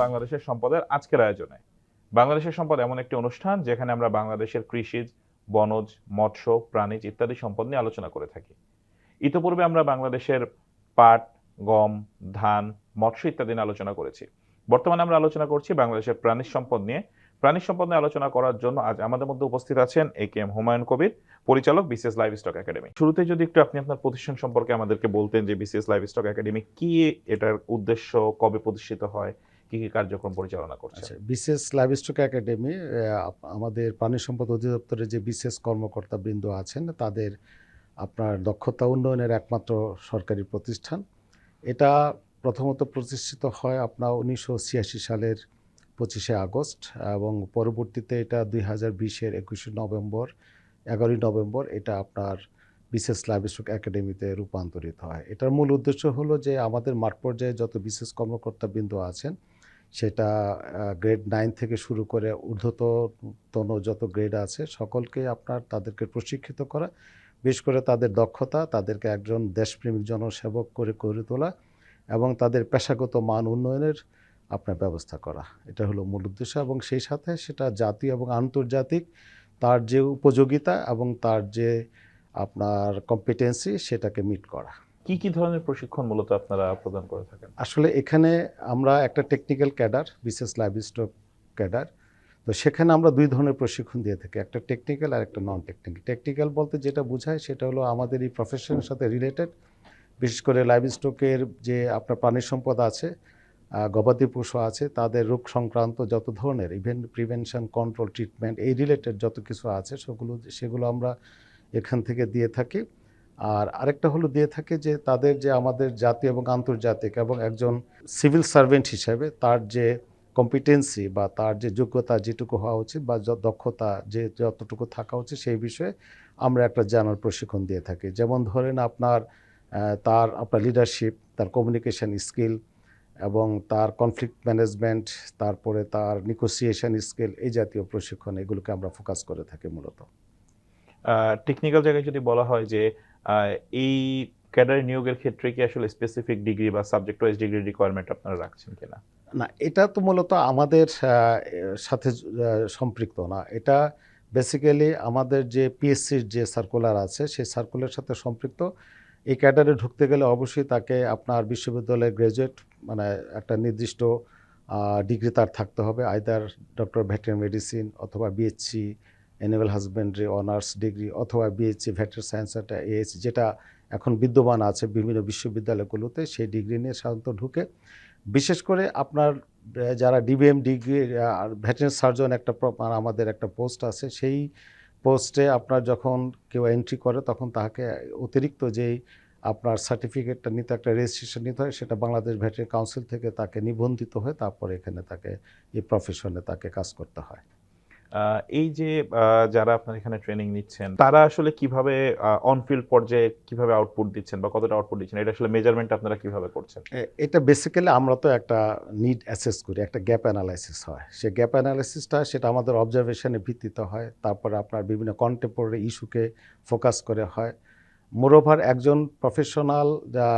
বাংলাদেশের সম্পদের আজকের আয়োজনে। বাংলাদেশের সম্পদ এমন একটি অনুষ্ঠান যেখানে আমরা বাংলাদেশের কৃষিজ বনজ, মৎস্য, প্রাণীজ ইত্যাদি সম্পদ নিয়ে আলোচনা করে থাকি। ইতোপূর্বে আমরা বাংলাদেশের পাট, গম, ধান, মৎস্য ইত্যাদি নিয়ে আলোচনা করেছি। বর্তমানে আমরা আলোচনা করছি বাংলাদেশের প্রাণীজ সম্পদ নিয়ে। প্রাণীজ সম্পদ নিয়ে আলোচনা করার জন্য আজ আমাদের মধ্যে উপস্থিত আছেন এ কে এম হুমায়ুন কবির, পরিচালক বিসিএস লাইভ স্টক একাডেমি। শুরুতে যদি একটু আপনি আপনার প্রতিষ্ঠান সম্পর্কে আমাদেরকে বলতেন যে বিসিএস লাইভ স্টক একাডেমি কি, এটার উদ্দেশ্য, কবে প্রতিষ্ঠিত হয় কি কি কার্যক্রম পরিচালনা করছে আচ্ছা বিশেষ লাইভস্টক একাডেমি আমাদের প্রাণী সম্পদ অধিদপ্তরে যে বিশেষ কর্মকর্তা বৃন্দ আছেন, তাদের আপনার দক্ষতা উন্নয়নের একমাত্র সরকারি প্রতিষ্ঠান। এটা প্রথমত প্রতিষ্ঠিত হয় আপনার উনিশশো ছিয়াশি সালের পঁচিশে আগস্ট এবং পরবর্তীতে এটা দুই হাজার বিশের একুশে নভেম্বর, এগারোই নভেম্বর এটা আপনার বিশেষ লাইভস্টক একাডেমিতে রূপান্তরিত হয়। এটার মূল উদ্দেশ্য হলো যে আমাদের মাঠ পর্যায়ে যত বিশেষ কর্মকর্তা বৃন্দ আছেন সেটা গ্রেড নাইন থেকে শুরু করে ঊর্ধ্বতন যত গ্রেড আছে, সকলকে আপনার তাদেরকে প্রশিক্ষিত করা, বিশেষ করে তাদের দক্ষতা, তাদেরকে একজন দেশপ্রেমিক জনসেবক করে গড়ে তোলা এবং তাদের পেশাগত মান উন্নয়নের আপনার ব্যবস্থা করা। এটা হলো মূল উদ্দেশ্য এবং সেই সাথে সেটা জাতীয় এবং আন্তর্জাতিক, তার যে উপযোগিতা এবং তার যে আপনার কম্পিটেন্সি সেটাকে মিট করা। কি কি ধরনের প্রশিক্ষণ মূলত আপনারা প্রদান করে থাকেন? আসলে এখানে আমরা একটা টেকনিক্যাল ক্যাডার বিশেষ লাইভ স্টক ক্যাডার তো সেখানে আমরা দুই ধরনের প্রশিক্ষণ দিয়ে থাকি, একটা টেকনিক্যাল আর একটা নন টেকনিক্যাল টেকনিক্যাল বলতে যেটা বোঝায় সেটা হলো আমাদের এই প্রফেশনের সাথে রিলেটেড বিশেষ করে লাইভ স্টকের যে আপনার প্রাণী সম্পদ আছে গবাদি পশু আছে, তাদের রোগ সংক্রান্ত যত ধরনের ইভেন প্রিভেনশন কন্ট্রোল ট্রিটমেন্ট এই রিলেটেড যত কিছু আছে, সেগুলো সেগুলো আমরা এখান থেকে দিয়ে থাকি। আর আরেকটা হলো দিয়ে থাকে যে তাদের যে আমাদের জাতীয় এবং আন্তর্জাতিক এবং একজন সিভিল সার্ভেন্ট হিসেবে তার যে কম্পিটেন্সি বা তার যে যোগ্যতা যেটুকু হওয়া উচিত বা দক্ষতা যে যতটুকু থাকা উচিত সেই বিষয়ে আমরা একটা জানার প্রশিক্ষণ দিয়ে থাকি। যেমন ধরেন আপনার তার, আপনার লিডারশিপ তার কমিউনিকেশন স্কিল এবং তার কনফ্লিক্ট ম্যানেজমেন্ট তারপরে তার নিগোসিয়েশন স্কিল এই জাতীয় প্রশিক্ষণ এগুলোকে আমরা ফোকাস করে থাকি মূলত। টেকনিক্যাল জায়গায় যদি বলা হয় যে এই ক্যাডারে নিয়োগের ক্ষেত্রে কি আসলে স্পেসিফিক ডিগ্রি বা সাবজেক্ট ওয়াইজ ডিগ্রি রিকোয়ারমেন্ট আপনারা রাখছেন কিনা? না, এটা তো মূলত আমাদের সাথে সম্পৃক্ত না। এটা বেসিক্যালি আমাদের যে পিএসসির যে সার্কুলার আছে, সেই সার্কুলার সাথে সম্পৃক্ত। এই ক্যাডারে ঢুকতে গেলে অবশ্যই তাকে আপনার বিশ্ববিদ্যালয়ের গ্র্যাজুয়েট মানে একটা নির্দিষ্ট ডিগ্রি তার থাকতে হবে। আইদার ডক্টর ভেটেরিনারি মেডিসিন অথবা BSc animal husbandry honours degree অথবা বিএসসি ভেটের সায়েন্স একটা এএস যেটা এখন বিদ্যমান আছে বিভিন্ন বিশ্ববিদ্যালয়গুলোতে, সেই ডিগ্রি নিয়ে সাধারণত ঢুকে। বিশেষ করে আপনার যারা ডিবিএম ডিগ্রি আর ভেটেরিনারি সার্জন একটা আমাদের একটা পোস্ট আছে, সেই পোস্টে আপনার যখন কেউ এন্ট্রি করে, তখন তাকে অতিরিক্ত যেই আপনার সার্টিফিকেটটা নিতে, একটা রেজিস্ট্রেশন নিতে হয়, সেটা বাংলাদেশ ভেটেরিনারি কাউন্সিল থেকে তাকে নিবন্ধিত হয়ে তারপরে এখানে তাকে, এই প্রফেশনে তাকে কাজ করতে হয়। এই যে যারা আপনার এখানে ট্রেনিং নিচ্ছেন, তারা আসলে কীভাবে অনফিল্ড পর্যায়ে কীভাবে আউটপুট দিচ্ছেন বা কতটা আউটপুট দিচ্ছেন? এটা আসলে মেজারমেন্ট আপনারা কীভাবে করছেন? এটা বেসিক্যালি আমরা তো একটা নিড অ্যাসেস করি, একটা গ্যাপ অ্যানালাইসিস হয়। সে গ্যাপ অ্যানালাইসিসটা সেটা আমাদের অবজারভেশনের ভিত্তিতে হয়, তারপরে আপনার বিভিন্ন কন্টেম্পোরারি ইস্যুকে ফোকাস করে হয়। মোরোভার একজন প্রফেশনাল যা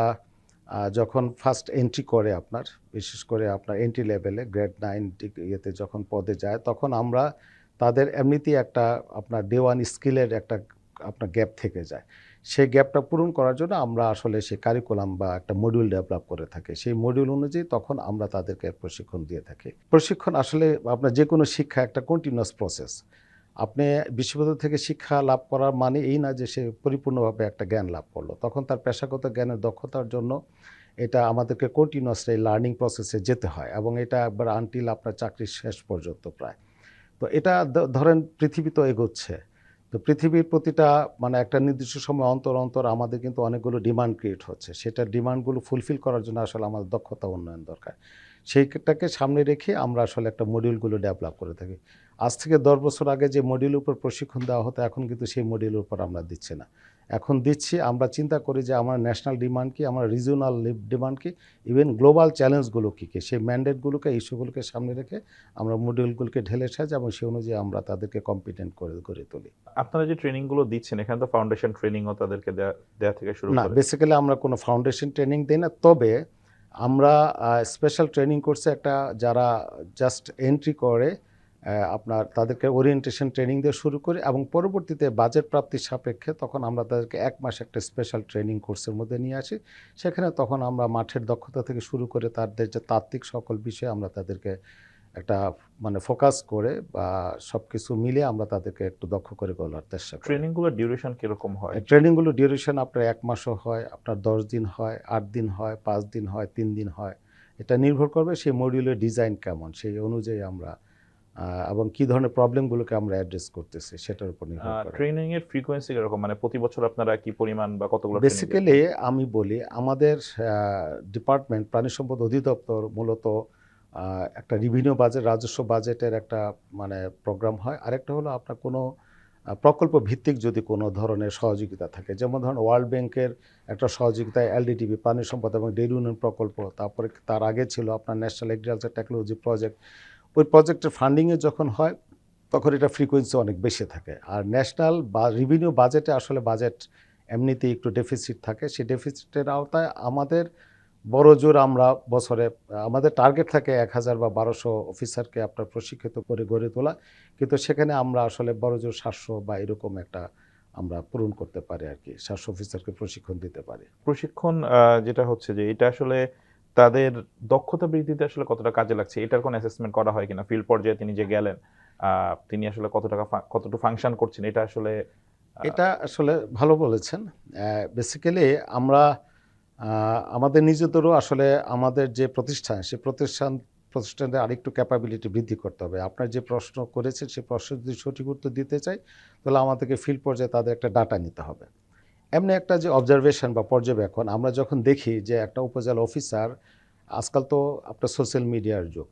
যখন ফার্স্ট এন্ট্রি করে আপনার, বিশেষ করে আপনার এন্ট্রি লেভেলে গ্রেড নাইন ইয়েতে যখন পদে যায়, তখন আমরা তাদের এমনিতেই একটা আপনার ডে ওয়ান স্কিলের একটা আপনার গ্যাপ থেকে যায়। সেই গ্যাপটা পূরণ করার জন্য আমরা আসলে সেই কারিকুলাম বা একটা মডিউল ডেভেলপ করে থাকি। সেই মডিউল অনুযায়ী তখন আমরা তাদেরকে প্রশিক্ষণ দিয়ে থাকি। প্রশিক্ষণ আসলে আপনার যে কোনো শিক্ষা একটা কন্টিনিউয়াস প্রসেস আপনি বিশ্ববিদ্যালয় থেকে শিক্ষা লাভ করার মানে এই না যে সে পরিপূর্ণভাবে একটা জ্ঞান লাভ করল। তখন তার পেশাগত জ্ঞানের দক্ষতার জন্য এটা আমাদেরকে কন্টিনিউয়াসলি লার্নিং প্রসেসে যেতে হয় এবং এটা একবার আনটিল আপনার চাকরির শেষ পর্যন্ত প্রায়। তো এটা ধরেন পৃথিবী তো এগোচ্ছে। তো পৃথিবীর প্রতিটা মানে একটা নির্দিষ্ট সময় অন্তর অন্তর আমাদের কিন্তু অনেকগুলো ডিমান্ড ক্রিয়েট হচ্ছে। সেটা ডিমান্ডগুলো ফুলফিল করার জন্য আসলে আমাদের দক্ষতা উন্নয়ন দরকার। সেইটাকে সামনে রেখে আমরা আসলে একটা মডিউলগুলো ডেভেলপ করে থাকি। আজ থেকে দশ বছর আগে যে মডিউলের উপর প্রশিক্ষণ দেওয়া হতো, এখন কিন্তু সেই মডিউলের উপর আমরা দিচ্ছি না। এখন দিচ্ছি। আমরা চিন্তা করি যে আমার ন্যাশনাল ডিমান্ড কি আমার রিজিওনাল ডিমান্ড কি ইভেন গ্লোবাল চ্যালেঞ্জগুলো কী কী? সেই ম্যান্ডেটগুলোকে ইস্যুগুলোকে সামনে রেখে আমরা মডিউলগুলোকে ঢেলে সাজ এবং সেই অনুযায়ী আমরা তাদেরকে কম্পিটেন্ট করে গড়ে তুলি। আপনারা যে ট্রেনিংগুলো দিচ্ছেন এখানে তো ফাউন্ডেশন ট্রেনিংও তাদেরকে দেওয়া থেকে শুরু না বেসিক্যালি আমরা কোনো ফাউন্ডেশন ট্রেনিং দিই না তবে আমরা স্পেশাল ট্রেনিং কোর্সে একটা যারা জাস্ট এন্ট্রি করে আপনার তাদেরকে ওরিয়েন্টেশন ট্রেনিং দিয়ে শুরু করি এবং পরবর্তীতে বাজেট প্রাপ্তির সাপেক্ষে তখন আমরা তাদেরকে এক মাস একটা স্পেশাল ট্রেনিং কোর্সের মধ্যে নিয়ে আসি। সেখানে তখন আমরা মাঠের দক্ষতা থেকে শুরু করে তাদের যে তাত্ত্বিক সকল বিষয়ে আমরা তাদেরকে একটা মানে ফোকাস করে বা সব কিছু মিলে আমরা তাদেরকে একটু দক্ষ করে গলার চেষ্টা করি। ট্রেনিংগুলোর ডিউরেশন কীরকম হয়? ট্রেনিংগুলো ডিউরেশন আপনার এক মাসও হয় আপনার দশ দিন হয় আট দিন হয় পাঁচ দিন হয় তিন দিন হয়। এটা নির্ভর করবে সেই মডিউলের ডিজাইন কেমন সেই অনুযায়ী আমরা এবং কি ধরনের প্রবলেমগুলোকে আমরা অ্যাড্রেস করতেছি সেটার উপর নির্ভর করে। ট্রেনিং এর ফ্রিকোয়েন্সি এরকম মানে প্রতি বছর আপনারা কি পরিমাণ বা কতগুলো বেসিক্যালি আমি বলি আমাদের ডিপার্টমেন্ট প্রাণী সম্পদ অধিদপ্তর মূলত একটা রিভিনিউ বাজেট রাজস্ব বাজেটের একটা মানে প্রোগ্রাম হয়। আরেকটা হলো আপনার কোনো প্রকল্প ভিত্তিক যদি কোনো ধরনের সহযোগিতা থাকে যেমন ধরুন ওয়ার্ল্ড ব্যাংকের একটা সহযোগিতায় এলডিটিভি প্রাণী সম্পদ এবং ডেইরি উন্নয়ন প্রকল্প তারপরে তার আগে ছিল আপনার ন্যাশনাল এগ্রিকালচার টেকনোলজি প্রজেক্ট ওই প্রজেক্টের ফান্ডিংয়ে যখন হয়, তখন এটা ফ্রিকোয়েন্সি অনেক বেশি থাকে। আর ন্যাশনাল বা রিভিনিউ বাজেটে আসলে বাজেট এমনিতেই একটু ডেফিসিট থাকে। সেই ডেফিসিটের আওতায় আমাদের বড় জোর আমরা বছরে, আমাদের টার্গেট থাকে এক হাজার বা বারোশো অফিসারকে আপনার প্রশিক্ষিত করে গড়ে তোলা। কিন্তু সেখানে আমরা আসলে বড় জোর সাতশো বা এরকম একটা আমরা পূরণ করতে পারি আর কি। সাতশো অফিসারকে প্রশিক্ষণ দিতে পারি। প্রশিক্ষণ যেটা হচ্ছে যে এটা আসলে তাদের দক্ষতা বৃদ্ধিতে আসলে কতটা কাজে লাগছে এটার কোনো অ্যাসেসমেন্ট করা হয় কিনা? ফিল্ড পর্যায়ে তিনি যে গেলেন তিনি আসলে কত টাকা কতটুকু ফাংশন করছেন এটা আসলে এটা আসলে ভালো বলেছেন। বেসিক্যালি আমরা আমাদের নিজেদেরও আসলে আমাদের যে প্রতিষ্ঠান সে প্রতিষ্ঠান প্রতিষ্ঠানের আরেকটু ক্যাপাবিলিটি বৃদ্ধি করতে হবে। আপনার যে প্রশ্ন করেছেন সেই প্রশ্ন যদি সঠিক উত্তর দিতে চাই তাহলে আমাদেরকে ফিল্ড পর্যায়ে তাদের একটা ডাটা নিতে হবে। এমনি একটা যে অবজারভেশন বা পর্যবেক্ষণ, আমরা যখন দেখি যে একটা উপজেলা অফিসার আজকাল তো আপনার সোশ্যাল মিডিয়ার যুগ,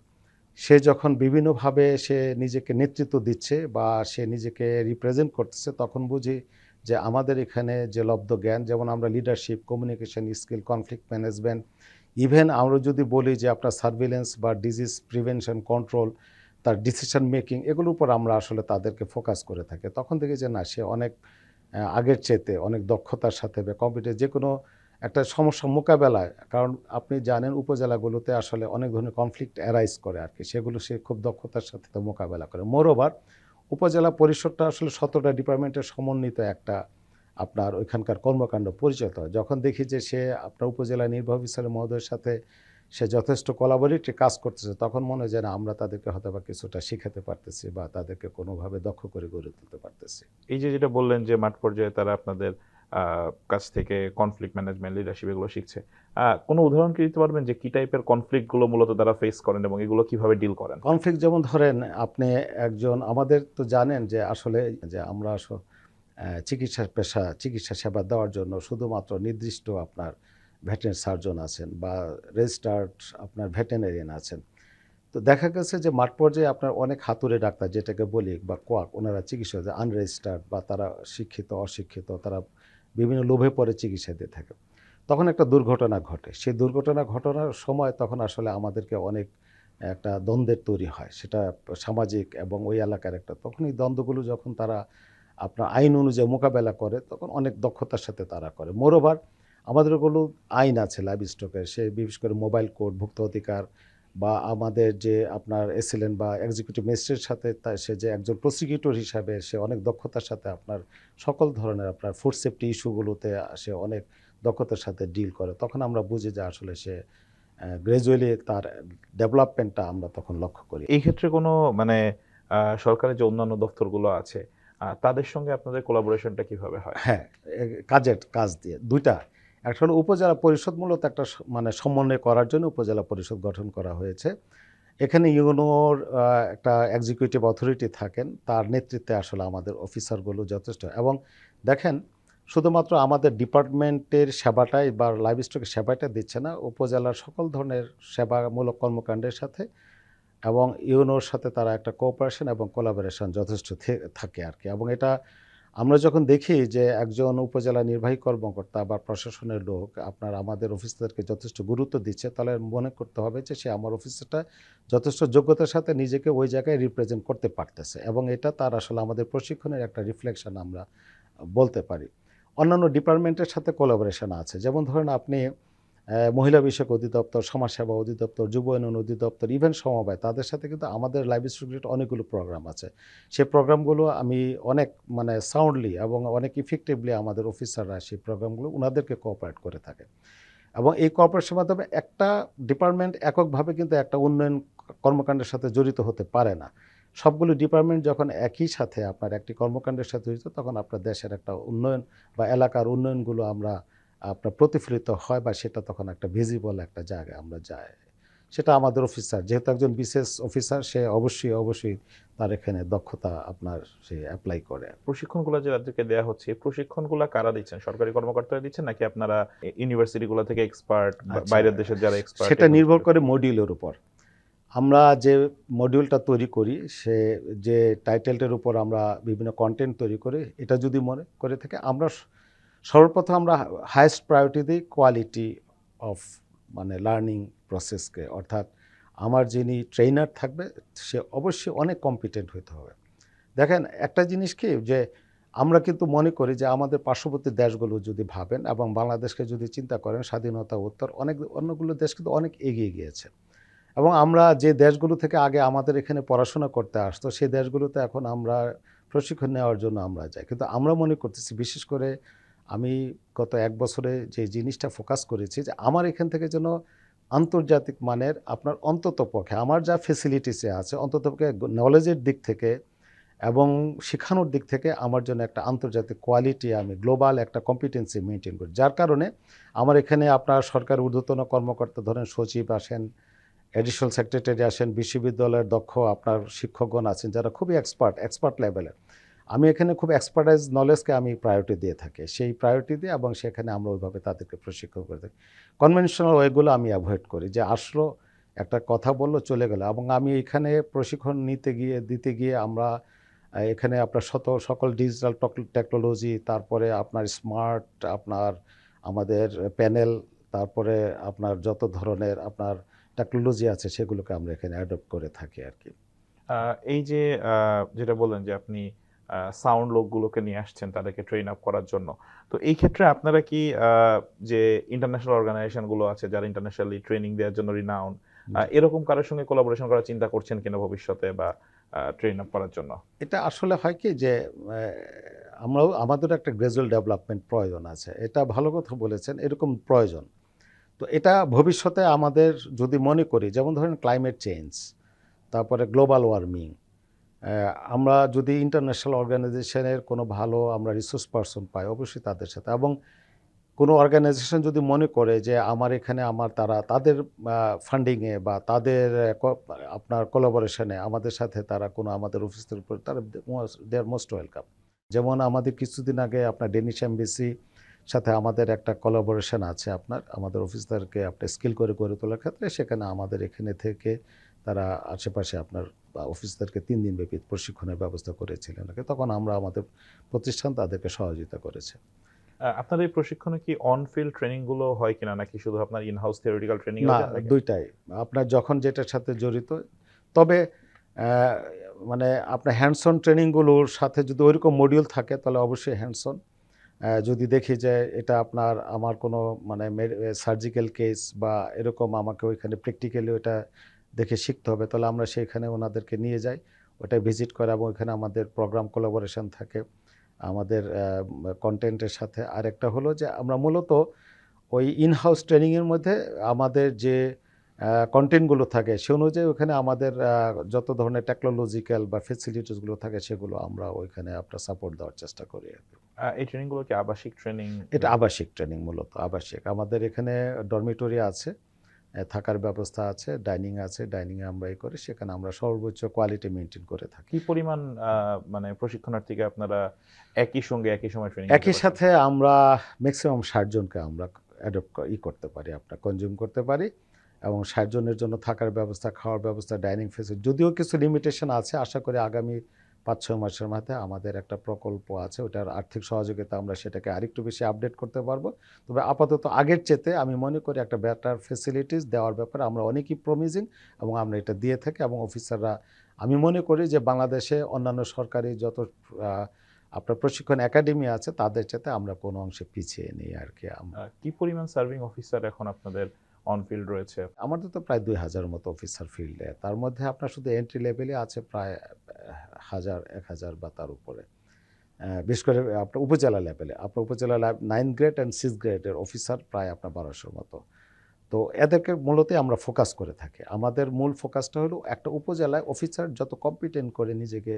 সে যখন বিভিন্নভাবে সে নিজেকে নেতৃত্ব দিচ্ছে বা সে নিজেকে রিপ্রেজেন্ট করতেছে, তখন বুঝি যে আমাদের এখানে যে লব্ধ জ্ঞান, যেমন আমরা leadership communication skill conflict management even আমরা যদি বলি যে আপনার সার্ভিলেন্স বা ডিজিজ প্রিভেনশন কন্ট্রোল তার ডিসিশন মেকিং এগুলোর উপর আমরা আসলে তাদেরকে ফোকাস করে থাকি, তখন দেখি যে না, সে অনেক আগের চেতে অনেক দক্ষতার সাথে বা কম্পিউটার যে কোনো একটা সমস্যা মোকাবেলায়, কারণ আপনি জানেন উপজেলাগুলোতে আসলে অনেক ধরনের কনফ্লিক্ট অ্যারাইজ করে আর কি, সেগুলো সে খুব দক্ষতার সাথে তো মোকাবেলা করে। মোরওভার উপজেলা পরিষদটা আসলে সতেরোটা ডিপার্টমেন্টের সমন্বিত একটা আপনার ওইখানকার কর্মকাণ্ড পরিচিত যখন দেখি যে সে আপনার উপজেলা নির্বাহী অফিসার মহোদয়ের সাথে সে যথেষ্ট কোলাবোরেটরি কাজ করতেছে তখন মনে হয় যে না আমরা তাদেরকে হয়তো বা কিছুটা শেখাতে পারতেছি বা তাদেরকে কোনোভাবে দক্ষ করে গড়ে তুলতে পারতেছি। এই যে যেটা বললেন যে মাঠ পর্যায়ে তারা আপনাদের কাছ থেকে কনফ্লিক্ট ম্যানেজমেন্ট লিডারশিপ এগুলো শিখছে কোনো উদাহরণ কি দিতে পারবেন যে কী টাইপের কনফ্লিক্টগুলো মূলত তারা ফেস করেন এবং এগুলো কীভাবে ডিল করেন? কনফ্লিক্ট যেমন ধরেন আপনি একজন আমাদের তো জানেন যে আসলে যে আমরা চিকিৎসা পেশা চিকিৎসা সেবা দেওয়ার জন্য শুধুমাত্র নির্দিষ্ট আপনার ভেটেরিনারি সার্জন আছেন বা রেজিস্টার্ড আপনার ভেটেরিনারিয়ান আছেন। তো দেখা গেছে যে মাঠ পর্যায়ে আপনার অনেক হাতুড়ে ডাক্তার, যেটাকে বলি বা কোয়াক, ওনারা চিকিৎসা আনরেজিস্টার্ড বা তারা শিক্ষিত, অশিক্ষিত, তারা বিভিন্ন লোভে পরে চিকিৎসা দিয়ে থাকে। তখন একটা দুর্ঘটনা ঘটে। সেই দুর্ঘটনা ঘটনার সময় তখন আসলে আমাদেরকে অনেক একটা দ্বন্দ্বের তৈরি হয়। সেটা সামাজিক এবং ওই এলাকার একটা। তখন এই দ্বন্দ্বগুলো যখন তারা আপনার আইন অনুযায়ী মোকাবেলা করে, তখন অনেক দক্ষতার সাথে তারা করে। মোরোভার আমাদের ওগুলো আইন আছে লাইভ স্টকের সে বিশেষ করে মোবাইল কোড ভুক্ত অধিকার বা আমাদের যে আপনার এসিলেন্ট বা এক্সিকিউটিভ ম্যাজিস্ট্রেটের সাথে তা- সে যে একজন প্রসিকিউটর হিসাবে সে অনেক দক্ষতার সাথে আপনার সকল ধরনের আপনার ফুড সেফটি ইস্যুগুলোতে সে অনেক দক্ষতার সাথে ডিল করে। তখন আমরা বুঝি যে আসলে সে গ্রাজুয়ালি তার ডেভেলপমেন্টটা আমরা তখন লক্ষ্য করি। এই ক্ষেত্রে কোনো মানে সরকারের যে অন্যান্য দপ্তরগুলো আছে তাদের সঙ্গে আপনাদের কোলাবোরেশনটা কীভাবে হয়? হ্যাঁ কাজের কাজ দিয়ে দুইটা হলো উপজেলা পরিষদ মূলত একটা মানে সমন্বয় করার জন্য উপজেলা পরিষদ গঠন করা হয়েছে। এখানে ইউনোর একটা এক্সিকিউটিভ অথরিটি থাকেন, তার নেতৃত্বে আসলে আমাদের অফিসারগুলো যথেষ্ট। এবং দেখেন, শুধুমাত্র আমাদের ডিপার্টমেন্টের সেবাটাই বা লাইভ স্টকের সেবাটা দিচ্ছে না, উপজেলার সকল ধরনের সেবামূলক কর্মকাণ্ডের সাথে এবং ইউনোর সাথে তারা একটা কোঅপারেশন এবং কোলাবোরেশন যথেষ্ট থাকে আর কি। এবং এটা আমরা যখন দেখি যে একজন উপজেলা নির্বাহী কর্মকর্তা বা প্রশাসনের লোক আপনার আমাদের অফিসারকে যথেষ্ট গুরুত্ব দিচ্ছে, তাহলে মনে করতে হবে যে সে আমার অফিসটা যথেষ্ট যোগ্যতার সাথে নিজেকে ওই জায়গায় রিপ্রেজেন্ট করতে পারতেছে এবং এটা তার আসলে আমাদের প্রশিক্ষণের একটা রিফ্লেকশন আমরা বলতে পারি। অন্যান্য ডিপার্টমেন্টের সাথে কোলাবোরেশন আছে। যেমন ধরেন আপনি মহিলা বিষয়ক অধিদপ্তর, সমাজসেবা অধিদপ্তর, যুব উন্নয়ন অধিদপ্তর ইভেন সমবায়, তাদের সাথে কিন্তু আমাদের লাইভ স্টুডিওর অনেকগুলো প্রোগ্রাম আছে। সেই প্রোগ্রামগুলো আমি অনেক মানে সাউন্ডলি এবং অনেক ইফেক্টিভলি আমাদের অফিসাররা সেই প্রোগ্রামগুলো ওনাদেরকে কোঅপারেট করে থাকে। এবং এই কোঅপারেশনের মাধ্যমে একটা ডিপার্টমেন্ট এককভাবে কিন্তু একটা উন্নয়ন কর্মকাণ্ডের সাথে জড়িত হতে পারে না। সবগুলো ডিপার্টমেন্ট যখন একই সাথে আপনার একটি কর্মকাণ্ডের সাথে জড়িত, তখন আপনার দেশের একটা উন্নয়ন বা এলাকার উন্নয়নগুলো আমরা আপনার প্রতিফলিত হয় বা সেটা তখন একটা ভিজিবল একটা জায়গায় আমরা যাই। সেটা আমাদের অফিসার যেহেতু একজন বিশেষ অফিসার সে অবশ্যই অবশ্যই তার এখানে দক্ষতা আপনার সে অ্যাপ্লাই করে। প্রশিক্ষণগুলো যে রাজ্যকে দেওয়া হচ্ছে এই প্রশিক্ষণগুলো কারা দিচ্ছেন? সরকারি কর্মকর্তারা দিচ্ছেন নাকি আপনারা ইউনিভার্সিটিগুলো থেকে এক্সপার্ট আচ্ছা। বাইরের দেশের যারা এক্সপার্ট সেটা নির্ভর করে? মডিউলের উপর। আমরা যে মডিউলটা তৈরি করি সে যে টাইটেলটার উপর আমরা বিভিন্ন কন্টেন্ট তৈরি করি এটা যদি মনে করে থাকে আমরা সর্বপ্রথম আমরা হায়েস্ট প্রায়োরিটি দিই কোয়ালিটি অফ মানে লার্নিং প্রসেসকে অর্থাৎ আমার যিনি ট্রেনার থাকবে, সে অবশ্যই অনেক কম্পিটেন্ট হতে হবে। দেখেন, একটা জিনিস কি যে আমরা কিন্তু মনে করি যে আমাদের পার্শ্ববর্তী দেশগুলো যদি ভাবেন এবং বাংলাদেশকে যদি চিন্তা করেন, স্বাধীনতা, উত্তর, অনেক অন্যগুলো দেশ কিন্তু অনেক এগিয়ে গিয়েছে। এবং আমরা যে দেশগুলো থেকে আগে আমাদের এখানে পড়াশোনা করতে আসতো সেই দেশগুলোতে এখন আমরা প্রশিক্ষণ নেওয়ার জন্য আমরা যাই। কিন্তু আমরা মনে করতেছি, বিশেষ করে আমি গত এক বছরে যে জিনিসটা ফোকাস করেছি যে আমার এখান থেকে যেন আন্তর্জাতিক মানের আপনার অন্তত পক্ষে, আমার যা ফেসিলিটিসে আছে, অন্তত পক্ষে নলেজের দিক থেকে এবং শেখানোর দিক থেকে আমার জন্য একটা আন্তর্জাতিক কোয়ালিটি আমি গ্লোবাল একটা কম্পিটেন্সি মেনটেন করি। যার কারণে আমার এখানে আপনার সরকার ঊর্ধ্বতন কর্মকর্তা ধরেন সচিব আসেন অ্যাডিশনাল সেক্রেটারি আসেন, বিশ্ববিদ্যালয়ের দক্ষ আপনার শিক্ষকগণ আছেন যারা খুবই এক্সপার্ট এক্সপার্ট লেভেলের আমি এখানে খুব এক্সপার্টাইজ নলেজকে আমি প্রায়োরিটি দিয়ে থাকি। সেই প্রায়োরিটি দিয়ে এবং সেখানে আমরা ওইভাবে তাদেরকে প্রশিক্ষণ করে থাকি। কনভেনশনাল ওয়েগুলো আমি অ্যাভয়েড করি যে আসলো, একটা কথা বলল, চলে গেল এবং আমি এখানে প্রশিক্ষণ নিতে গিয়ে, দিতে গিয়ে আমরা এখানে আপনার শত, সকল ডিজিটাল টেকনোলজি তারপরে আপনার স্মার্ট আপনার আমাদের প্যানেল তারপরে আপনার যত ধরনের আপনার টেকনোলজি আছে সেগুলোকে আমরা এখানে অ্যাডপ্ট করে থাকি আর কি। এই যে যেটা বললেন যে আপনি সাউন্ড লোকগুলোকে নিয়ে আসছেন তাদেরকে ট্রেন আপ করার জন্য। তো এই ক্ষেত্রে আপনারা কি যে ইন্টারন্যাশনাল অর্গানাইজেশনগুলো আছে যারা ইন্টারন্যাশনালি ট্রেনিং দেওয়ার জন্য রিনাউন এরকম কারোর সঙ্গে কোলাবোরেশন করার চিন্তা করছেন কিনা ভবিষ্যতে বা ট্রেন আপ করার জন্য? এটা আসলে হয় কি যে আমরাও আমাদের একটা গ্রাজুয়াল ডেভেলপমেন্ট প্রয়োজন আছে। এটা ভালো কথা বলেছেন এরকম প্রয়োজন। তো এটা ভবিষ্যতে আমাদের যদি মনে করি যেমন ধরেন ক্লাইমেট চেঞ্জ তারপরে গ্লোবাল ওয়ার্মিং আমরা যদি ইন্টারন্যাশনাল অর্গানাইজেশনের কোনো ভালো আমরা রিসোর্স পারসন পাই, অবশ্যই তাদের সাথে। এবং কোনো অর্গানাইজেশন যদি মনে করে যে আমার এখানে আমার তারা তাদের ফান্ডিংয়ে বা তাদের আপনার কোলাবোরেশনে আমাদের সাথে তারা কোনো আমাদের অফিসের উপর, তারা দে আর মোস্ট ওয়েলকাম যেমন আমাদের কিছুদিন আগে আপনার ডেনিশ এমবিসি সাথে আমাদের একটা কোলাবোরেশন আছে আপনার, আমাদের অফিসারকে আপনার স্কিল করে গড়ে তোলার ক্ষেত্রে, সেখানে আমাদের এখানে থেকে তারা আশেপাশে আপনার অফিসারকে তিন দিন ব্যাপী প্রশিক্ষণের ব্যবস্থা করেছিলেন তখন আমরা আমাদের প্রতিষ্ঠান তাদেরকে সহযোগিতা করেছে। আপনার এই প্রশিক্ষণে কি অন ফিল্ড ট্রেনিংগুলো হয় কিনা? নাকি শুধু আপনার ইন হাউস থিওরিটিক্যাল ট্রেনিং না দুইটাই। আপনার যখন যেটার সাথে জড়িত তবে মানে আপনার হ্যান্ডসন ট্রেনিংগুলোর সাথে যদি ওইরকম মডিউল থাকে তাহলে অবশ্যই হ্যান্ডসন যদি দেখি যে এটা আপনার আমার কোনো মানে সার্জিক্যাল কেস বা এরকম আমাকে ওইখানে প্র্যাকটিক্যালি ওটা দেখে শিখতে হবে তাহলে আমরা সেইখানে ওনাদেরকে নিয়ে যাই ওটা ভিজিট করে এবং ওইখানে আমাদের প্রোগ্রাম কোলাবোরেশন থাকে। আমাদের কন্টেন্টের সাথে। আরেকটা হলো যে আমরা মূলত ওই ইন হাউস ট্রেনিংয়ের মধ্যে আমাদের যে কন্টেন্টগুলো থাকে সে অনুযায়ী ওখানে আমাদের যত ধরনের টেকনোলজিক্যাল বা ফেসিলিটিসগুলো থাকে সেগুলো আমরা ওইখানে আপনার সাপোর্ট দেওয়ার চেষ্টা করি আর কি। এই ট্রেনিংগুলো কি আবাসিক ট্রেনিং এটা আবাসিক ট্রেনিং মূলত আবাসিক। আমাদের এখানে ডরমিটরি আছে থাকার ব্যবস্থা আছে ডাইনিং আছে ডাইনিংয়ে আমরা এই করি সেখানে আমরা সর্বোচ্চ কোয়ালিটি মেনটেন করে থাকি। কি পরিমাণ মানে প্রশিক্ষণার্থীকে আপনারা একই সঙ্গে একই সময় ট্রেনিং একই সাথে আমরা ম্যাক্সিমাম ষাট জনকে আমরা অ্যাডপ্ট ই করতে পারি আপনার কনজিউম করতে পারি এবং ষাট জনের জন্য থাকার ব্যবস্থা খাওয়ার ব্যবস্থা ডাইনিং ফেসিলিটি যদিও কিছু লিমিটেশন আছে আশা করি আগামী পাঁচ ছয় মাসের মধ্যে আমাদের একটা প্রকল্প আছে ওটার আর্থিক সহযোগিতা আমরা সেটাকে আরেকটু বেশি আপডেট করতে পারব। তবে আপাতত আগের চেতে আমি মনে করি একটা বেটার ফেসিলিটিস দেওয়ার ব্যাপারে আমরা অনেকই প্রমিজিং এবং আমরা এটা দিয়ে থাকি এবং অফিসাররা আমি মনে করি যে বাংলাদেশে অন্যান্য সরকারি যত আপনার প্রশিক্ষণ একাডেমি আছে তাদের সাথে আমরা কোনো অংশে পিছিয়ে নেই আর কি আমরা কি পরিমাণ সার্ভিং অফিসার এখন আপনাদের অন ফিল্ড রয়েছে? আমাদের তো প্রায় দুই হাজার মতো অফিসার ফিল্ডে তার মধ্যে আপনার শুধু এন্ট্রি লেভেলে আছে প্রায় হাজার, এক হাজার বা তার উপরে। বিশেষ করে আপনার উপজেলা লেভেলে আপনার upazila nine grade and six গ্রেডের অফিসার প্রায় আপনার বারোশোর মতো। তো এদেরকে মূলত আমরা ফোকাস করে থাকি। আমাদের মূল ফোকাসটা হলো একটা উপজেলায় অফিসার যত কম্পিটেন্ট করে নিজেকে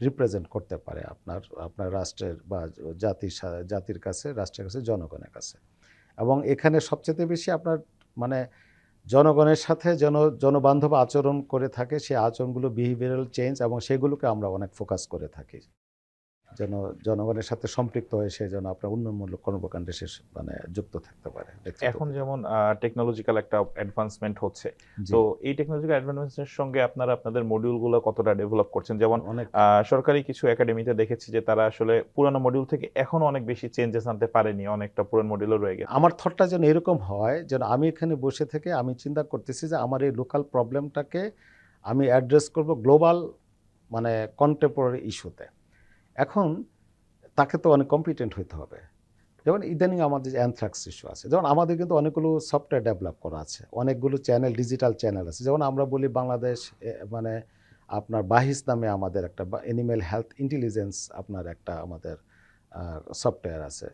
রিপ্রেজেন্ট করতে পারে আপনার আপনার রাষ্ট্রের বা জাতির জাতির কাছে, রাষ্ট্রের কাছে, জনগণের কাছে। এবং এখানে সবচেয়ে বেশি আপনার মানে জনগণের সাথে যেন জনবান্ধব আচরণ করে থাকে, সে আচরণগুলো বিহেভিয়ারাল চেঞ্জ এবং সেগুলোকে আমরা অনেক ফোকাস করে থাকি। যেন জনগণের সাথে সম্পৃক্ত হয়ে সে যেন আপনার উন্নয়নমূলক কর্মকাণ্ডে সে মানে যুক্ত থাকতে পারে এখন যেমন টেকনোলজিক্যাল একটা অ্যাডভান্সমেন্ট হচ্ছে তো এই টেকনোলজিক্যাল অ্যাডভান্সমেন্টের সঙ্গে আপনারা আপনাদের মডিউলগুলো কতটা ডেভেলপ করছেন? যেমন অনেক। সরকারি কিছু একাডেমিতে দেখেছি যে তারা আসলে পুরানো মডিউল থেকে এখনও অনেক বেশি চেঞ্জেস আনতে পারেনি অনেকটা পুরান মডিউলও রয়ে গেছে। আমার থটটা যেন এরকম হয় যেন আমি এখানে বসে থেকে আমি চিন্তা করতেছি যে আমার এই লোকাল প্রবলেমটাকে আমি অ্যাড্রেস করব গ্লোবাল মানে কন্টেম্পোরারি ইস্যুতে এখন তাকে তো অনেক কম্পিটেন্ট হইতে হবে। যেমন ইদানিং আমাদের যে অ্যানথ্রাক্স ইস্যু আছে, যেমন আমাদের কিন্তু অনেকগুলো সফটওয়্যার ডেভেলপ করা আছে, অনেকগুলো চ্যানেল ডিজিটাল চ্যানেল আছে। যেমন আমরা বলি বাংলাদেশ মানে আপনার বাহিস নামে আমাদের একটা অ্যানিম্যাল হেলথ ইন্টেলিজেন্স আপনার একটা আমাদের সফটওয়্যার আছে।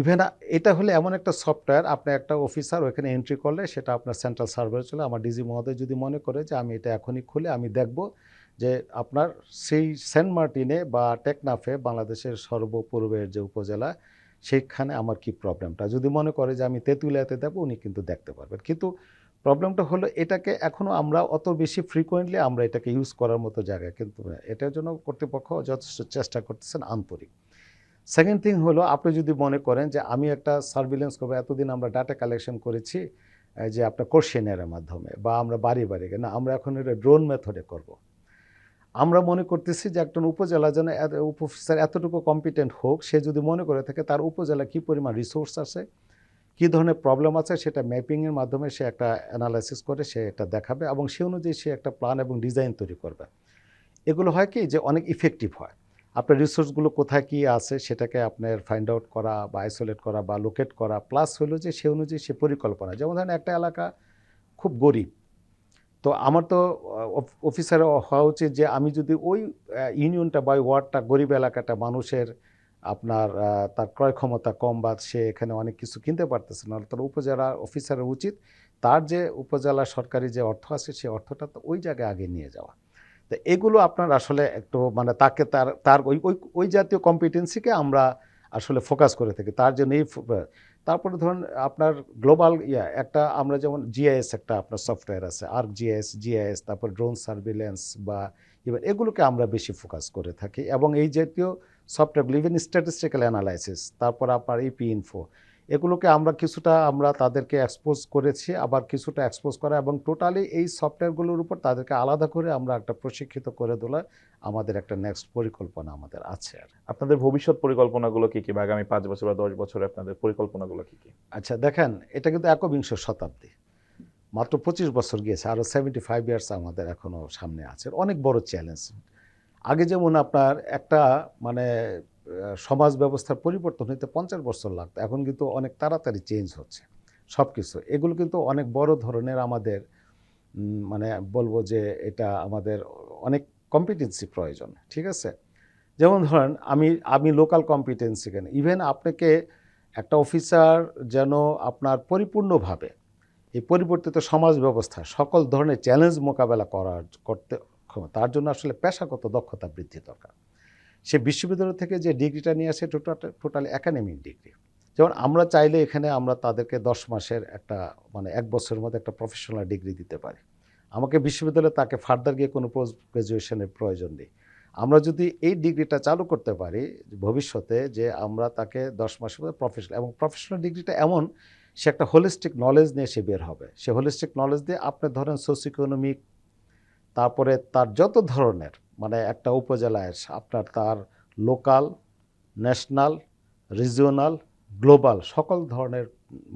ইভেন এটা হলে এমন একটা সফটওয়্যার আপনি একটা অফিসার ওইখানে এন্ট্রি করলে সেটা আপনার সেন্ট্রাল সার্ভারে চলে, আমার ডিজি মহোদয় যদি মনে করে যে আমি এটা এখনই খুলে আমি দেখব যে আপনার সেই সেন্ট মার্টিনে বা টেকনাফে বাংলাদেশের সর্বপূর্বের যে উপজেলা, সেইখানে আমার কি প্রবলেমটা? যদি মনে করে যে আমি তেঁতুলিয়াতে দেবো উনি কিন্তু দেখতে পারবেন। কিন্তু প্রবলেমটা হলো এটাকে এখনও আমরা অত বেশি ফ্রিকোয়েন্টলি আমরা এটাকে ইউজ করার মতো জায়গায় কিন্তু এটার জন্য কর্তৃপক্ষ যথেষ্ট চেষ্টা করতেছেন আন্তরিক। সেকেন্ড থিং হলো, আপনি যদি মনে করেন যে আমি একটা সার্ভিলেন্স করব, এতদিন আমরা ডাটা কালেকশন করেছি যে আপনার কোশ্চেনের মাধ্যমে, বা আমরা বাড়ি বাড়ি না, আমরা এখন এটা ড্রোন মেথডে করব। আমরা মনে করতেছি যে একজন উপজেলা যেন অফিসার এতটুকু কম্পিটেন্ট হোক, সে যদি মনে করে থাকে তার উপজেলা কী পরিমাণ রিসোর্স আছে, কী ধরনের প্রবলেম আছে, সেটা ম্যাপিংয়ের মাধ্যমে সে একটা অ্যানালাইসিস করে, সে এটা দেখাবে এবং সে অনুযায়ী সে একটা প্ল্যান এবং ডিজাইন তৈরি করবে। এগুলো হয় কি যে অনেক ইফেক্টিভ হয়। আপনার রিসোর্সগুলো কোথায় কী আছে সেটাকে আপনার ফাইন্ড আউট করা বা আইসোলেট করা বা লোকেট করা প্লাস হলো যে সে অনুযায়ী সে পরিকল্পনা। যেমন ধরেন একটা এলাকা খুব গরিব তো আমার তো অফিসার হওয়া উচিত যে আমি যদি ওই ইউনিয়নটা বা ওয়ার্ডটা গরিব এলাকাটা মানুষের আপনার তার ক্রয় ক্ষমতা কম বা সে এখানে অনেক কিছু কিনতে পারতেছে না তার উপজেলা অফিসারের উচিত তার যে উপজেলা সরকারি যে অর্থ আছে সেই অর্থটা তো ওই জায়গায় আগে নিয়ে যাওয়া। তো এগুলো আপনার আসলে একটু মানে তাকে তার তার ওই ওই ওই জাতীয় কম্পিটেন্সিকে আমরা আসলে ফোকাস করে থাকি। তার জন্য এই তারপরে ধরুন আপনার গ্লোবাল ইয়া, একটা আমরা যেমন জিআইএস একটা আপনার সফটওয়্যার আছে আর জিআইএস জিআইএস তারপর ড্রোন সার্ভিলেন্স বা ইভেন এগুলোকে আমরা বেশি ফোকাস করে থাকি এবং এই জাতীয় সফটওয়্যার ইভেন স্ট্যাটিস্টিক্যাল অ্যানালাইসিস তারপর আপনার ইপি ইনফো এগুলোকে আমরা কিছুটা আমরা তাদেরকে এক্সপোজ করেছি আবার কিছুটা এক্সপোজ করা এবং টোটালি এই সফটওয়্যারগুলোর উপর তাদেরকে আলাদা করে আমরা একটা প্রশিক্ষিত করে তোলা আমাদের একটা নেক্সট পরিকল্পনা আমাদের আছে আর। আপনাদের ভবিষ্যৎ পরিকল্পনাগুলো কী কী বা আগামী পাঁচ বছর বা দশ বছরে আপনাদের পরিকল্পনাগুলো কী কী? আচ্ছা দেখেন এটা কিন্তু একবিংশ শতাব্দী। মাত্র পঁচিশ বছর গিয়েছে আরও সেভেন্টি ফাইভ ইয়ার্স আমাদের এখনও সামনে আছে। অনেক বড় চ্যালেঞ্জ আগে যেমন আপনার একটা মানে সমাজ ব্যবস্থার পরিবর্তন হইতে পঞ্চাশ বছর লাগতো। এখন কিন্তু অনেক তাড়াতাড়ি চেঞ্জ হচ্ছে। সব কিছু এগুলো কিন্তু অনেক বড় ধরনের আমাদের মানে বলব যে এটা আমাদের অনেক কম্পিটেন্সি প্রয়োজন, ঠিক আছে? যেমন ধরেন, আমি আমি লোকাল কম্পিটেন্সি কেন ইভেন আপনাকে একটা অফিসার যেন আপনার পরিপূর্ণভাবে এই পরিবর্তিত সমাজ ব্যবস্থা, সকল ধরনের চ্যালেঞ্জ মোকাবেলা করার, করতে, তার জন্য আসলে পেশাগত দক্ষতা বৃদ্ধি দরকার। সে বিশ্ববিদ্যালয় থেকে যে ডিগ্রিটা নিয়ে আসে টোটাল টোটাল একাডেমিক ডিগ্রি। যেমন আমরা চাইলে এখানে আমরা তাদেরকে দশ মাসের একটা মানে এক বছরের মধ্যে একটা প্রফেশনাল ডিগ্রি দিতে পারি। আমাকে বিশ্ববিদ্যালয়ে তাকে ফার্দার গিয়ে কোনো পোস্ট গ্রাজুয়েশনের প্রয়োজন নেই। আমরা যদি এই ডিগ্রিটা চালু করতে পারি, ভবিষ্যতে যে আমরা তাকে দশ মাসের মধ্যে প্রফেশনাল এবং প্রফেশনাল ডিগ্রিটা এমন, সে একটা হোলিস্টিক নলেজ নিয়ে সে বের হবে। সে হোলিস্টিক নলেজ দিয়ে আপনি ধরেন সোসিও ইকোনমিক তারপরে তার যত ধরনের মানে একটা উপজেলায় আপনার তার লোকাল, ন্যাশনাল, রিজিওনাল, গ্লোবাল সকল ধরনের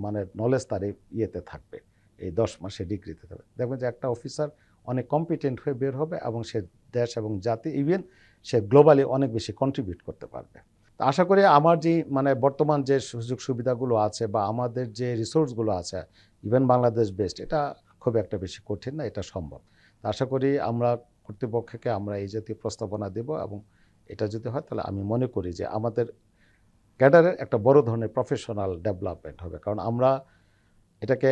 মানে নলেজ তার ইয়েতে থাকবে, এই দশ মাসে ডিগ্রিতে থাকবে। দেখবেন যে একটা অফিসার অনেক কম্পিটেন্ট হয়ে বের হবে এবং সে দেশ এবং জাতি ইভেন সে গ্লোবালি অনেক বেশি কন্ট্রিবিউট করতে পারবে। তো আশা করি আমার যে মানে বর্তমান যে সুযোগ সুবিধাগুলো আছে বা আমাদের যে রিসোর্সগুলো আছে ইভেন বাংলাদেশ বেস্ট এটা খুব একটা বেশি কঠিন না, এটা সম্ভব। আশা করি আমরা কর্তৃপক্ষকে আমরা এই জাতীয় প্রস্তাবনা দেব এবং এটা যদি হয় তাহলে আমি মনে করি যে আমাদের ক্যাডারের একটা বড় ধরনের প্রফেশনাল ডেভেলপমেন্ট হবে। কারণ আমরা এটাকে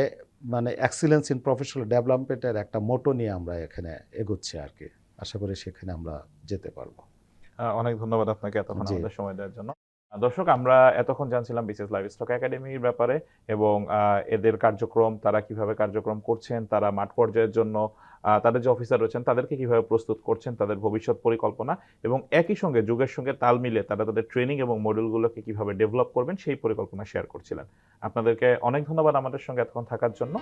মানে এক্সিলেন্স ইন প্রফেশনাল ডেভেলপমেন্টের একটা মোটো নিয়ে আমরা এখানে এগোচ্ছি আর কি। আশা করি সেখানে আমরা যেতে পারব। অনেক ধন্যবাদ আপনাকে এতক্ষণ আমাদের সময় দেওয়ার জন্য। দর্শক, আমরা এতক্ষণ জানছিলাম বিসিএস লাইভ স্টক একাডেমির ব্যাপারে এবং এদের কার্যক্রম, তারা কীভাবে কার্যক্রম করছেন, তারা মাঠ পর্যায়ের জন্য তাদের যে অফিসার রয়েছেন, তাদেরকে কীভাবে প্রস্তুত করছেন, তাদের ভবিষ্যৎ পরিকল্পনা এবং একই সঙ্গে যুগের সঙ্গে তাল মিলে তারা তাদের ট্রেনিং এবং মডিউলগুলোকে কীভাবে ডেভেলপ করবেন, সেই পরিকল্পনা শেয়ার করছিলেন। আপনাদেরকে অনেক ধন্যবাদ আমাদের সঙ্গে এতক্ষণ থাকার জন্য।